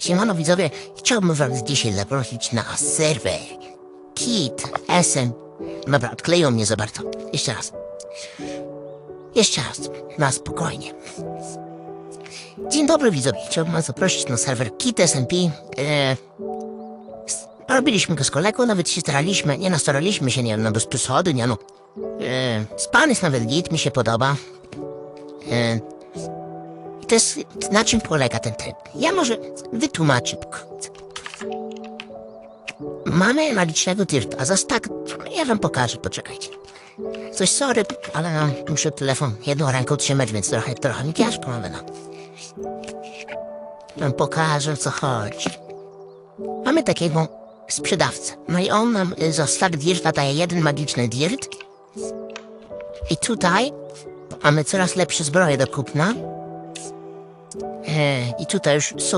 Siemano widzowie, chciałbym was dzisiaj zaprosić na serwer Kit SM. Dobra, odkleją mnie za bardzo. Jeszcze raz. Jeszcze raz, na spokojnie. Dzień dobry widzowie, chciałbym was zaprosić na serwer Kit SMP. E, s- robiliśmy go z kolegą, nawet się staraliśmy, nie no, staraliśmy się, nie no, bez przesady, nie no. E, span jest nawet git, mi się podoba. E, jest, na czym polega ten tryb? Ja może wytłumaczę. Mamy magicznego dirta, zaś tak, ja wam pokażę, poczekajcie. Coś sorry, ale no, muszę telefon jedną ręką trzymać, więc trochę, trochę mi ciężko mamy, no. Wam pokażę, co chodzi. Mamy takiego sprzedawcę, no i on nam y, za stary dirta daje jeden magiczny dirt. I tutaj mamy coraz lepsze zbroje do kupna. I tutaj już są